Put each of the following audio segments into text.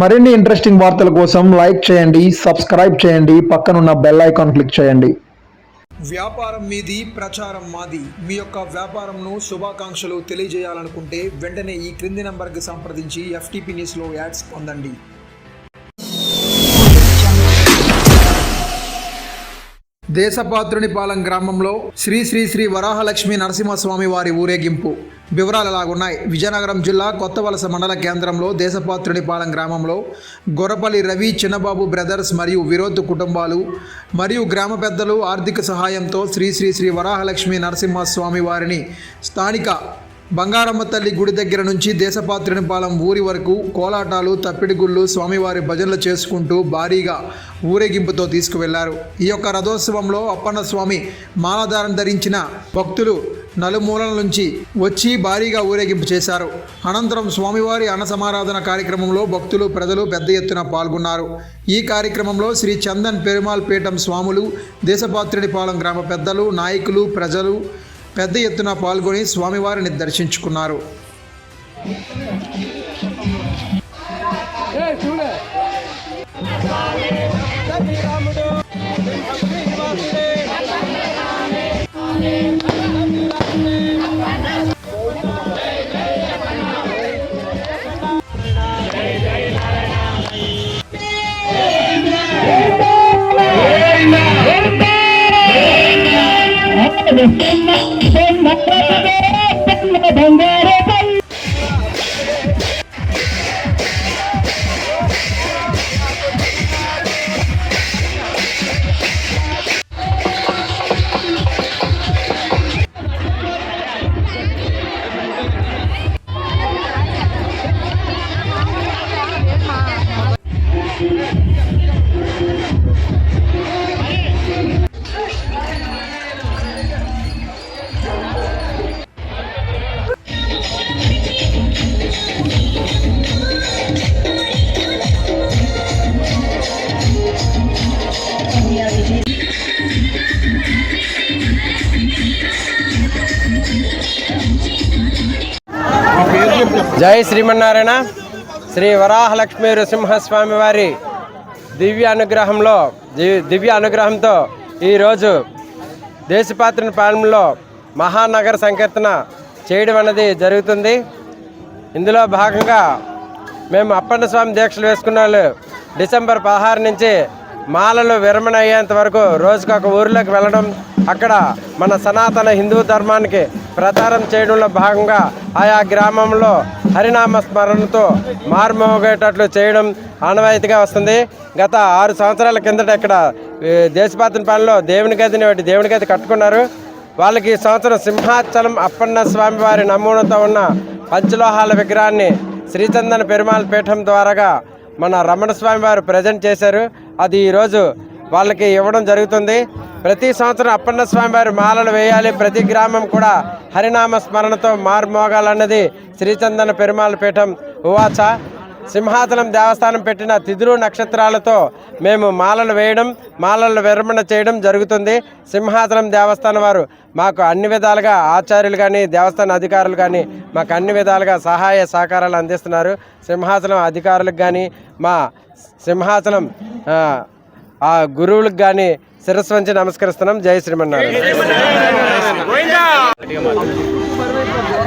మరిన్ని ఇంట్రెస్టింగ్ వార్తల కోసం లైక్ చేయండి సబ్స్క్రైబ్ చేయండి పక్కనున్న బెల్ ఐకాన్ క్లిక్ చేయండి. వ్యాపారం మీది ప్రచారం మాది. మీ యొక్క వ్యాపారంను శుభాకాంక్షలు తెలియజేయాలనుకుంటే వెంటనే ఈ క్రింది నంబర్కి సంప్రదించి ఎఫ్టీపీ న్యూస్లో యాడ్స్ పొందండి. దేశపాత్రునిపాలెం గ్రామంలో శ్రీ శ్రీ శ్రీ వరాహలక్ష్మి నరసింహస్వామి వారి ఊరేగింపు. వివరాలు ఎలాగున్నాయి విజయనగరం జిల్లా కొత్తవలస మండల కేంద్రంలో దేశపాత్రునిపాలెం గ్రామంలో గొరపల్లి రవి చిన్నబాబు బ్రదర్స్ మరియు విరోధ్ కుటుంబాలు మరియు గ్రామ పెద్దలు ఆర్థిక సహాయంతో శ్రీ శ్రీ శ్రీ వరాహలక్ష్మి నరసింహస్వామి వారిని స్థానిక బంగారమ్మ తల్లి గుడి దగ్గర నుంచి దేశపాత్రునిపాలెం ఊరి వరకు కోలాటాలు తప్పిడిగుళ్ళు స్వామివారి భజనలు చేసుకుంటూ భారీగా ఊరేగింపుతో తీసుకువెళ్ళారు. ఈ యొక్క రథోత్సవంలో అప్పన్న స్వామి మాలాధారం ధరించిన భక్తులు నలుమూలల నుంచి వచ్చి భారీగా ఊరేగింపు చేశారు అనంతరం స్వామివారి అన్న సమారాధన కార్యక్రమంలో భక్తులు ప్రజలు పెద్ద ఎత్తున పాల్గొన్నారు ఈ కార్యక్రమంలో శ్రీ చందన్ పెరుమాల్ పీఠం స్వాములు దేశపాత్రునిపాలెం గ్రామ పెద్దలు నాయకులు ప్రజలు పెద్ద ఎత్తున పాల్గొని స్వామివారిని దర్శించుకున్నారు Thank. జై శ్రీమన్నారాయణ. శ్రీ వరాహలక్ష్మీ నృసింహస్వామి వారి దివ్య అనుగ్రహంలో ది- దివ్య అనుగ్రహంతో ఈరోజు దేశపాత్రని పాలనలో మహానగర సంకీర్తన చేయడం అనేది జరుగుతుంది. ఇందులో భాగంగా మేము అప్పన్న స్వామి దీక్షలు వేసుకున్న వాళ్ళు డిసెంబర్ పదహారు నుంచి మాలలు విరమణ అయ్యేంత వరకు రోజుకు ఒక ఊరిలోకి వెళ్ళడం అక్కడ మన సనాతన హిందూ ధర్మానికి ప్రచారం చేయడంలో భాగంగా ఆయా గ్రామంలో హరినామ స్మరణతో మారుమోగేటట్లు చేయడం ఆనవాయితీగా వస్తుంది. గత ఆరు సంవత్సరాల కిందట ఇక్కడ దేశపాతన పాలనలో దేవుని గదిని వాటి దేవుని గది కట్టుకున్నారు. వాళ్ళకి ఈ సంవత్సరం సింహాచలం అప్పన్న స్వామి వారి నమూనాతో ఉన్న పంచలోహాల విగ్రహాన్ని శ్రీచందన పెరుమాళ్ పీఠం ద్వారాగా మన రమణ స్వామి వారు ప్రజెంట్ చేశారు. అది ఈరోజు వాళ్ళకి ఇవ్వడం జరుగుతుంది. ప్రతి సంవత్సరం అప్పన్న స్వామివారి మాలలు వేయాలి. ప్రతి గ్రామం కూడా హరినామ స్మరణతో మారుమోగాలన్నది శ్రీచందన పెరుమాళ్ పీఠం ఉవాచ. సింహాచలం దేవస్థానం పెట్టిన తిథులు నక్షత్రాలతో మేము మాలలు వేయడం మాలలు విరమణ చేయడం జరుగుతుంది. సింహాచలం దేవస్థానం వారు మాకు అన్ని విధాలుగా ఆచార్యులు కానీ దేవస్థాన అధికారులు కానీ మాకు అన్ని విధాలుగా సహాయ సహకారాలు అందిస్తున్నారు. సింహాచలం అధికారులకు కానీ మా సింహాచలం ఆ, గురువులకు కానీ శిరస్సు వంచి నమస్కరిస్తున్నాం. జై శ్రీమన్నారాయణ.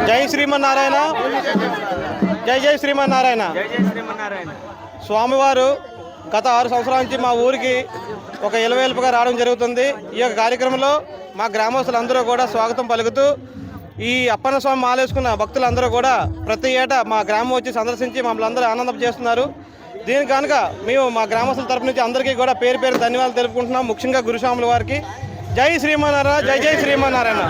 జై శ్రీమన్నారాయణ. జై జై శ్రీమన్నారాయణ. స్వామివారు గత ఆరు సంవత్సరాల నుంచి మా ఊరికి ఒక ఇలవేల్పుగా రావడం జరుగుతుంది. ఈ యొక్క కార్యక్రమంలో మా గ్రామస్తులందరూ కూడా స్వాగతం పలుకుతూ ఈ అప్పన్న స్వామి మాలేసుకున్న భక్తులందరూ కూడా ప్రతి ఏటా మా గ్రామం వచ్చి సందర్శించి మమ్మల్ని అందరూ ఆనందం చేస్తున్నారు. దీని కనుక మేము మా గ్రామస్తుల తరపు నుంచి అందరికీ కూడా పేరు పేరు ధన్యవాదాలు తెలుపుకుంటున్నాం. ముఖ్యంగా గురుస్వాముల వారికి. జై శ్రీమన్నారాయణ జై జై శ్రీమన్నారాయణ.